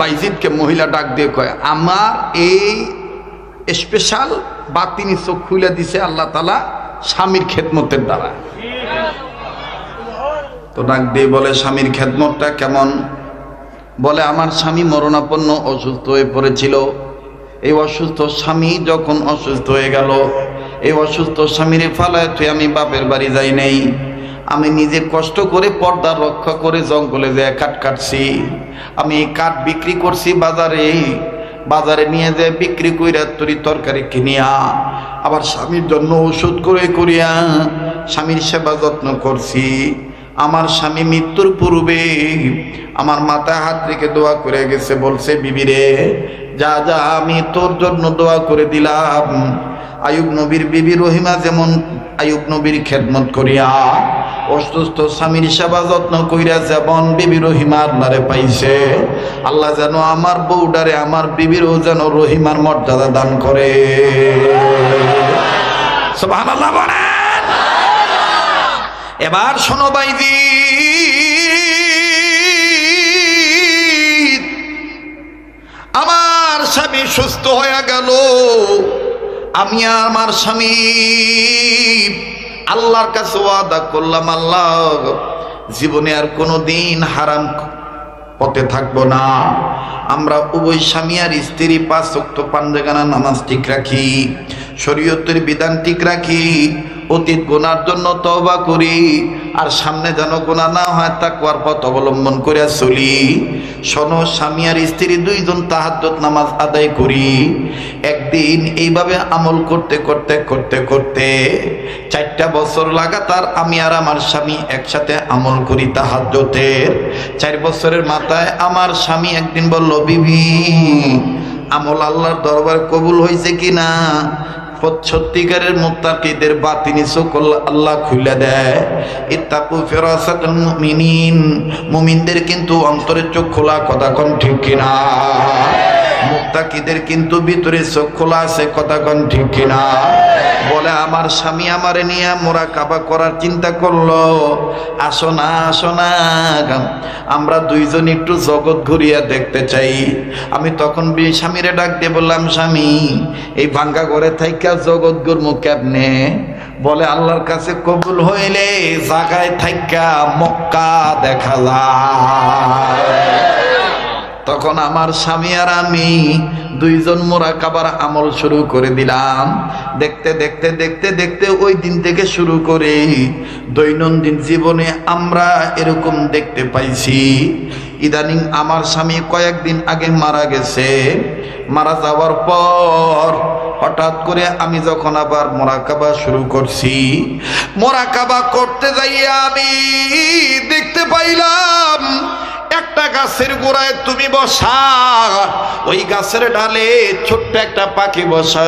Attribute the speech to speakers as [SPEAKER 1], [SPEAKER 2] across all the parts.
[SPEAKER 1] বাইজিদকে মহিলা ডাক দিয়ে কয়, আমার এই স্পেশাল বাতিনি চোখ খুলে দিছে আল্লাহ তালা স্বামীর খেদমতের দ্বারা। তো ডাক দিয়ে বলে, স্বামীর খেদমতটা কেমন? বলে, আমার স্বামী মরণাপন্ন অসুস্থ হয়ে পড়েছিল। এই অসুস্থ স্বামী যখন অসুস্থ হয়ে গেল, এই অসুস্থ স্বামীর ফালায় তুই আমি বাপের বাড়ি যাই নেই। আমি নিজে কষ্ট করে পর্দা রক্ষা করে জঙ্গলে যেয়ে কাঠ কাটছি, আমি কাঠ বিক্রি করছি বাজারে বাজারে নিয়ে যে বিক্রি কইরা তরি তরকারি কিনিয়া, আবার স্বামীর জন্য ওষুধ করে করিয়া স্বামীর সেবা যত্ন করছি। আমার স্বামী মৃত্যুর পূর্বে আমার মাথায় হাত রেখে দোয়া করে গেছে, বলছে বিবিরে যা যা, আমি তোর জন্য দোয়া করে দিলাম। আয়ুব নবীর বিবি রহিমা যেমন আয়ুব নবীর খেদমত করিয়া অসুস্থ স্বামীর সেবা যত্ন কইরা যেমন বিবি রহিমা আল্লাহরে পাইছে, আল্লাহ যেন আমার বউডারে, আমার বিবিরও যেন রহিমার মর্যাদা দান করে। এবার শোনো বাইদি। আমার স্বামী সুস্থ হয়ে গেল। আমি আর আমার স্বামী, আল্লাহর কাছে ওয়াদা করলাম, আল্লাহ, জীবনে আর কোনো দিন হারাম পথে থাকব না। আমরা উভয় স্বামী আর স্ত্রী, পাঁচ শক্ত পাঞ্জাগানা নামাজ ঠিক রাখি, শরীয়তের বিধান ঠিক রাখি, অতীত গোনার জন্য তবা করি আর সামনে যেন গোনা না হয় তাকুয়ার পথ অবলম্বন করে চলি। শোনো, স্বামী আর স্ত্রী দুইজন তাহাজ্জত নামাজ আদায় করি। একদিন এইভাবে আমল করতে করতে করতে করতে চারটা বছর লাগাতার আমি আর আমার স্বামী একসাথে আমল করি তাহাজ্জতের চার বছরের মাথায় আমার স্বামী একদিন বলল, বিবি, আমল আল্লাহর দরবার কবুল হয়েছে কিনা? সত্যিকারের মুত্তাকিদের বাতিনি সকল আল্লাহ খুলে দেয়। ইত্তাকু ফিরাসাতুল মুমিনিন। মুমিনদের কিন্তু অন্তরের চোখ খোলা কথা কোন ঠিক কিনা? মুত্তাকিদের কিন্তু ভিতরে চোখ খোলা আছে কথা কোন ঠিক কিনা? বলে, আমার স্বামী আমারে নিয়ে মোরা কাবা করার চিন্তা করল। আসো না আসো না আমরা দুইজন একটু জগৎ ঘুরিয়া দেখতে চাই। আমি তখন স্বামীরে ডাক দিয়ে বললাম, স্বামী, এই ভাঙ্গা ঘরে থাইকা জগৎ গুরমু কেমনে? বলে, আল্লাহর কাছে কবুল হইলে জাগায় থাইকা মক্কা দেখা যায় তখন আমার স্বামী আর আমি দুইজন মোরা কাবার আমল শুরু করে দিলাম। দেখতে দেখতে দেখতে দেখতে ওই দিন থেকে শুরু করে দৈনন্দিন জীবনে আমরা এরকম দেখতে পাইছি। ইদানিং আমার স্বামী কয়েকদিন আগে মারা গেছে। মারা যাওয়ার পর হঠাৎ করে আমি যখন আবার মোরাকাবা শুরু করছি মোরাকাবা করতে যাইয়া আমি দেখতে পাইলাম একটা গাছের গোড়ায় তুমি বসা, ওই গাছের ডালে ছোট্ট একটা পাখি বসা।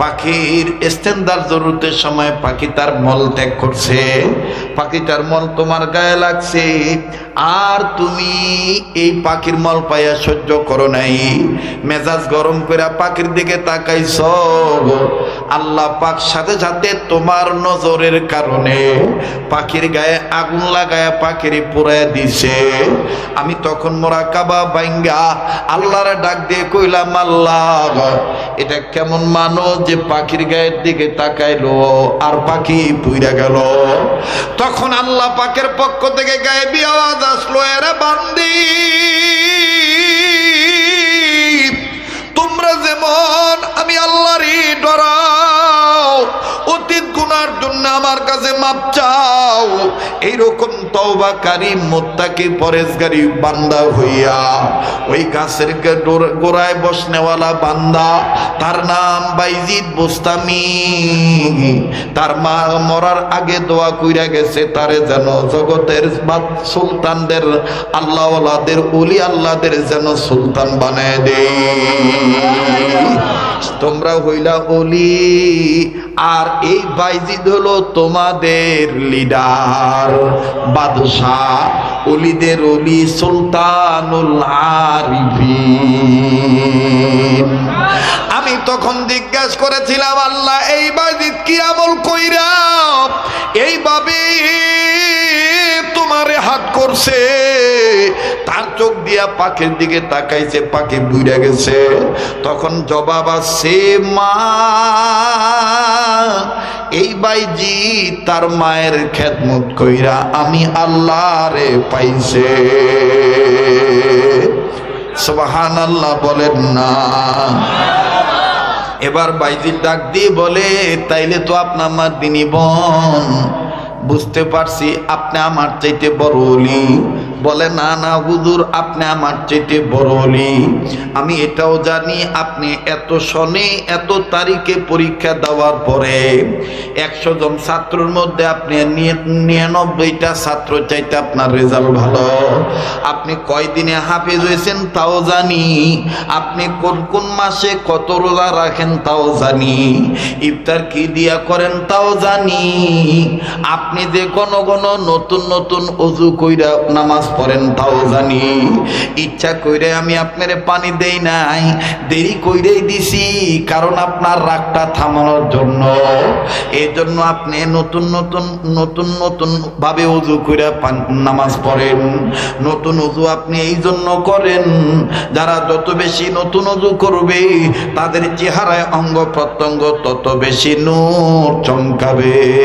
[SPEAKER 1] পাখির স্ট্যান্ডার জরুরতের সময় পাখি তার মল ত্যাগ করছে। পাখিটার মল তোমার গায়ে লাগছে। আর তুমি এই পাখির মল পাইয়া সহ্য করো নাই। মেজাজ গরম করে পাখির দিকে তাকাইছ আল্লাহ পাক সাথে সাথে তোমার নজরের কারণে পাখির গায়ে আগুন লাগায় পাখির পুরায় দিছে। আমি তখন মোরা কাবা বাইঙ্গা আল্লাহরে ডাক দিয়ে কইলাম, আল্লাহ এটা কেমন মানুষ যে পাখির গায়ের দিকে তাকাইলো আর পাখি পুইরা গেল? তখন আল্লাহ পাকের পক্ষ থেকে গায়ে আওয়াজ আসলো, এরা বান্দি, তোমরা যেমন আমি আল্লাহরই গুনার জন্য আমার কাছে মাপ চাও। এইরকম তওবাকারী মোত্তাকি পরেশগারী বান্দা হইয়া ওই গাছের গোড়ায় বসনেওয়ালা বান্দা, তার নাম বাইজিদ বোস্তামি। তার মা মরার আগে দোয়া কইরা গেছে, তারে যেন জগতের বাদ সুলতানদের আল্লাহওয়ালাদের অলি আল্লাহদের যেন সুলতান বানায় দে তোমরা হইলা অলি আর এই বাইজিদ হলো তোমাদের লিডার। বাদশাহ অলিদের অলি সুলতানুল আরিফিন আমি তখন জিজ্ঞাসা করেছিলাম, আল্লাহ, এই বাইজিদ কি আমল কইরা এইভাবে তোমারে হাত করছে? চোখ দিয়া পাখির দিকে তাকাইছে, পাখি বুড়ে গেছে। তখন জবাব আসছে, মা, এই বাইজি তার মায়ের খেদমত কইরা আমি আল্লাহ রে পাইছে। সুবহান আল্লাহ বলেন না। এবার বাইজির ডাক দিয়ে বলে, তাইলে তো আপনার আমার দিনী বোন, বুঝতে পারছি আপনি আমার চাইতে বড় অলি। বলে, না না, হুজুর, আপনি আমার চাইতে বড় অলি। আমি এটাও জানি, আপনি এত সনে এত তারিখে পরীক্ষা দেওয়ার পরে একশো জন ছাত্রর মধ্যে আপনি নিরানব্বইটা ছাত্র চাইতে আপনার রেজাল্ট ভালো। আপনি কয়দিনে হাফেজ হয়েছেন তাও জানি। আপনি কোন কোন মাসে কত রোজা রাখেন তাও জানি। ইফতার কি দিয়া করেন তাও জানি। আপনি যে কোনো কোনো নতুন নতুন অজু কইরা নামাজ পড়েন তাও জানি। ইচ্ছা কইরে আমি আপনার পানি দেই নাই। দেরি কইরেই দিছি, কারণ আপনার রাগটা থামানোর জন্য। এই জন্য আপনি নতুন নতুন নতুন নতুন ভাবে কইরা পান- নামাজ পড়েন। নতুন উজু আপনি এই জন্য করেন, যারা যত বেশি নতুন উজু করবে, তাদের চেহারায় অঙ্গ প্রত্যঙ্গ তত বেশি নূর চমকাবে।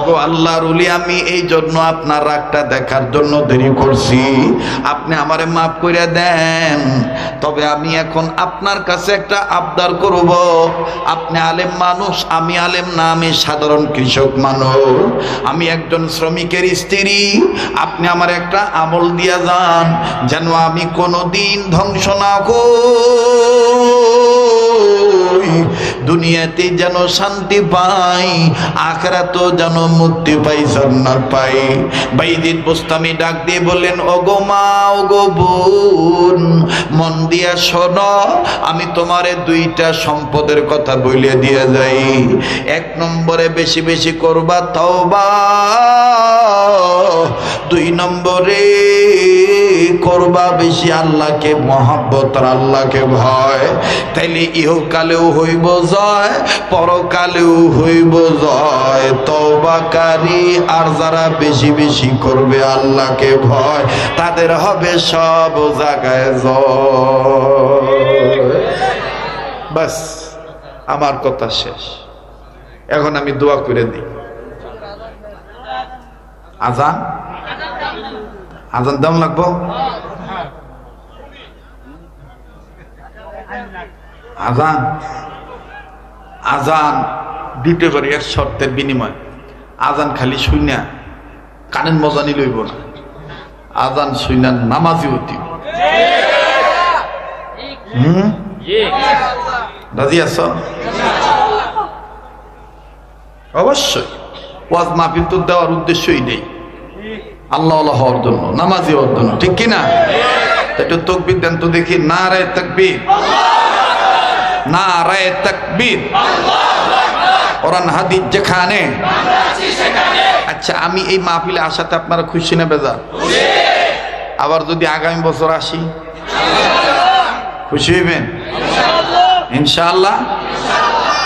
[SPEAKER 1] ওগো আল্লাহর উলি আমি এই জন্য আপনার রাগটা দেখার জন্য দেরি করছি। আপনি মাফ দেন। তবে আমি এখন আপনার কাছে একটা আবদার করব। আপনি আলেম মানুষ, আমি আলেম সাধারণ কৃষক মানুষ। আমি একজন শ্রমিকের স্ত্রী, আপনি আমার একটা আমল দিয়া যান, যেন আমি কোনো দিন ধ্বংস না হই দুনিয়াতে যেন শান্তি পাই আখরাত যেন মুক্তি পাই, জান্নাত পাই। বাইদিন বুস্তামি ডাক দিয়ে বললেন, ওগো মা, ওগো বোন, মন দিয়া শোনো, আমি তোমারে দুইটা সম্পদের কথা বলে দিয়ে যাই। এক নম্বরে বেশি বেশি করবা, তওবা। দুই নম্বরে করবা বেশি আল্লাহকে, মহাব্বত আর আল্লাহকে ভয়। তাইলে ইহকালেও হইব জয়, পরকালেও হইব জয়। তওবাকারী আর যারা বেশি বেশি করবে আল্লাহকে ভয়, তাদের হবে সব জায়গায় জয়। বাস, আমার কথা শেষ। এখন আমি দোয়া করে দিই। আজান? আজান দাম লাগবো? আজান। আজান দিতে পারি এর শর্তের বিনিময়। আজান খালি শুইনা, কানের মজানি লইব না। আজান শুইনা নামাজি হুম? রাজি আছ? অবশ্যই। ওয়াজ মাহফিল তো দেওয়ার উদ্দেশ্যই নেই। আল্লাহ আল্লাহ হওয়ার জন্য নামাজি হওয়ার জন্য, ঠিক কিনা? একটু তকবির দেন তো দেখি না রে তকবির। না রে তকবির। ওরান হাদিস যেখানে। আচ্ছা আমি এই মাহফিলে আসাতে আপনারা খুশি না বেজার? আবার যদি আগামী বছর আসি? খুশি হইবেন? ইনশাআল্লাহ।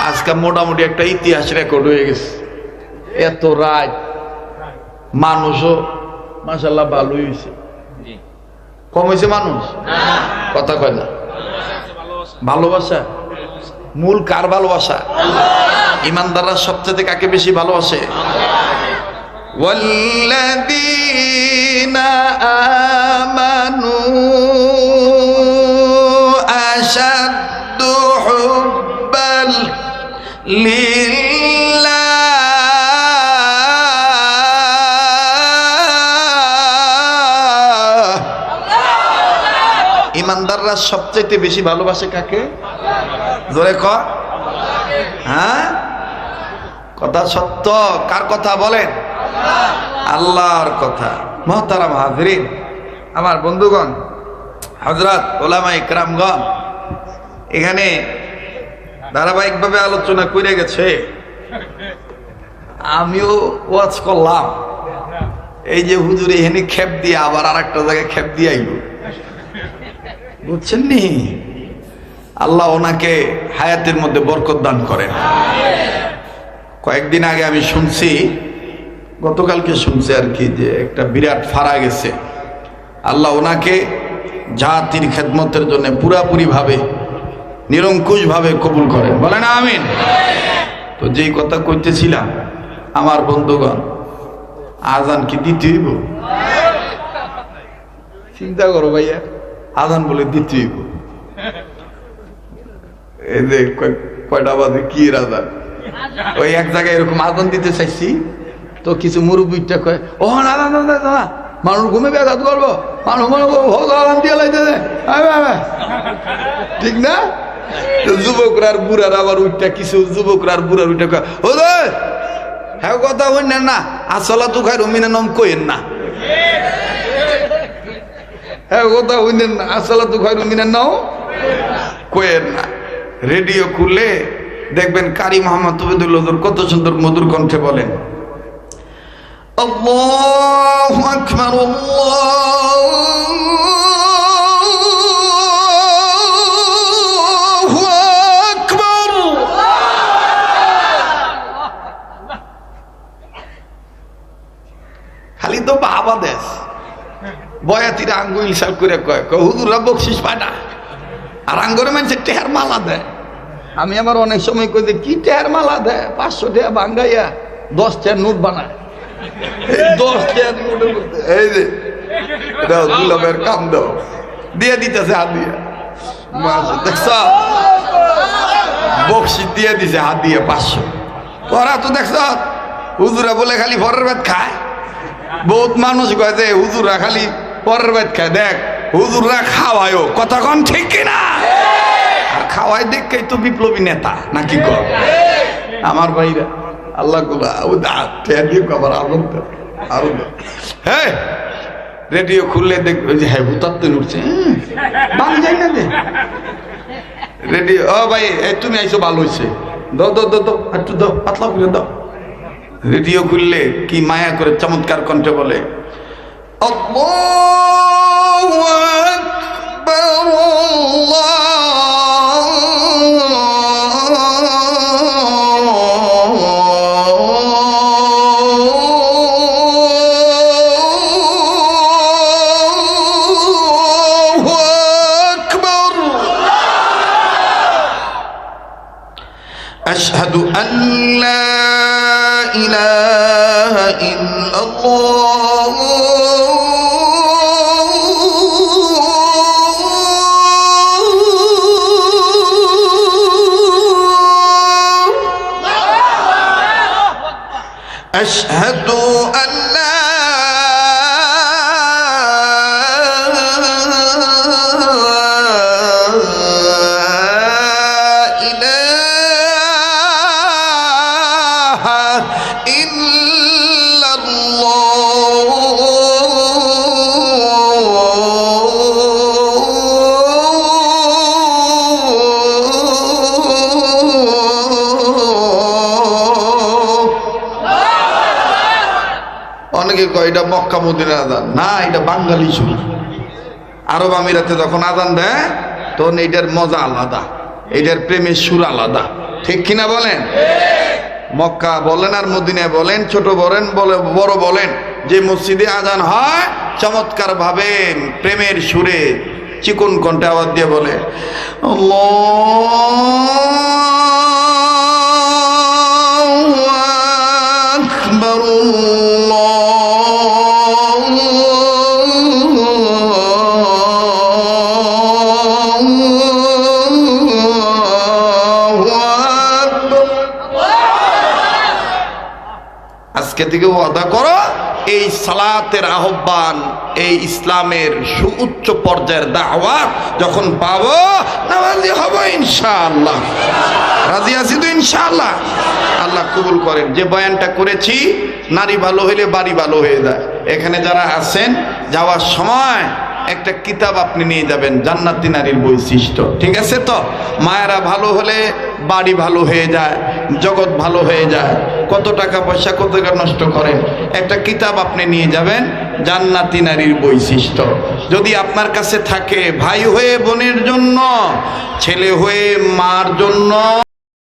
[SPEAKER 1] আজকে মোটামুটি একটা ইতিহাস রেকর্ড হয়ে গেছে। এত রাত মানুষও মাসাল্লাহ ভালোই হয়েছে কম হয়েছে মানুষ কথা কয় না ভালোবাসা মূল কার ভালোবাসা ইমানদাররা সবচেয়ে কাকে বেশি ভালোবাসে والذين آمنوا ইমানদাররা সবচেয়ে বেশি ভালোবাসে কাকে? জোরে ক। হ্যাঁ? কথা সত্য। কার কথা বলেন? আল্লাহর কথা। মহতারাম হাজরিন, আমার বন্ধুগণ হজরত ওলামা ইকরামগণ, এখানে ধারাবাহিকভাবে আলোচনা করে গেছে। আমিও ওয়াজ করলাম। এই যে হুজুর এখানে খেপ দিয়ে আবার আর একটা জায়গায় খেপ দিয়ে আইল। বুঝছেন নি? আল্লাহ ওনাকে হায়াতের মধ্যে বরকত দান করেন। কয়েকদিন আগে আমি শুনছি, গতকালকে শুনছি আর কি যে একটা বিরাট ফাড়া গেছে। আল্লাহ ওনাকে জাতির খেদমতের জন্য পুরাপুরিভাবে, নিরঙ্কুশভাবে কবুল করেন। বলে না আমিন। তো যেই কথা কইতেছিলাম, আমার বন্ধুগণ, আজান কি দিতে হইব? চিন্তা করো ভাইয়া। আজান বলে হইব এই যে কয়- কয়টা বাজে? কি আজান ওই এক জায়গায় এরকম আজান দিতে চাইছি। তো কিছু মুরব্বীটা কয়, ও, না না না না না মানুষ ঘুমে ব্যাঘাত করব। মানুষ মনে করব, ভোগ আজান দিয়ে লাইতে। ঠিক না? তো যুবকরা আর বুড়ার আবার উঠটা কিছু যুবকরা আর বুড়ার উঠটা কয় ও হ্যাঁ কথা হইন না। আসলা তু খাই রমিনা নম কইেন না। হ্যাঁ আসলা নাও। রেডিও খুললে দেখবেন কারি মোহাম্মদ তবিদুল কত সুন্দর মধুর কণ্ঠে বলেন। খালি তো বাবা দেশ। বয়াতিরা আঙ্গুল সাল করে কয় কয়, হুজুরা বকশিস পায় না। আর আঙ্গুরে মানুষের টেহার মালা দেয়। আমি আবার অনেক সময় কই কি টেহার মালা দেয়? পাঁচশো টাকা ভাঙ্গাইয়া দশ টাকার নোট বানায়। দশ কাম দিয়ে হাত দিয়ে। দিয়ে হাত দিয়ে পাঁচশো। তো বলে খালি ভাত খায়। বহুত মানুষ কয় যে, হুজুরা খালি পরের ভাত খায় দেখ, হুজুররা খাওয়ায়ও। কতক্ষণ ঠিক কিনা? আর খাওয়াই দেখেই তো বিপ্লবী নেতা নাকি কর? আমার ভাইরা, আল্লাহগুলা আবার আনন্দ আনন্দ হ্যাঁ রেডিও খুললে দেখবে যে হ্যাঁ ভূতাত্ম উঠছে বান যাই না রেডিও, ও ভাই তুমি আইসো ভালো হয়েছে দাও দাও দাও দাও, একটু দাও, পাতলা করে দাও। রেডিও খুললে কি মায়া করে চমৎকার কণ্ঠে বলে الله أكبر الله أشهد أن لا إله إلا الله. أشهد এটা মক্কা মদিনার আদান না, এটা বাঙালি সুর আরব আমিরাতে যখন আদান দেয়, তখন এটার মজা আলাদা, এটার প্রেমের সুর আলাদা। ঠিক কিনা বলেন? মক্কা বলেন আর মদিনায় বলেন, ছোট বলেন, বলে, বড় বলেন, যে মসজিদে আজান হয়, চমৎকার ভাবে প্রেমের সুরে চিকন কণ্ঠে আওয়াজ দিয়ে বলে আকবার আজকে থেকে ওয়াদা করো, এই সালাতের আহ্বান, এই ইসলামের সুউচ্চ পর্যায়ের দাওয়াত যখন পাবো, নামাজি হব ইনশাআল্লাহ। রাজি আছি তো ইনশাআল্লাহ? আল্লাহ কবুল করেন। যে বয়ানটা করেছি, নারী ভালো হইলে বাড়ি ভালো হয়ে যায়। এখানে যারা আছেন, যাওয়ার সময় একটা কিতাব আপনি নিয়ে যাবেন, জান্নাতি নারীর বৈশিষ্ট্য। ঠিক আছে তো? মায়েরা ভালো হলে বাড়ি ভালো হয়ে যায়, জগৎ ভালো হয়ে যায়। কত টাকা পয়সা কত টাকা নষ্ট করেন একটা কিতাব আপনি নিয়ে যাবেন, জান্নাতি নারীর বৈশিষ্ট্য। যদি আপনার কাছে থাকে, ভাই হয়ে বোনের জন্য, ছেলে হয়ে মার জন্য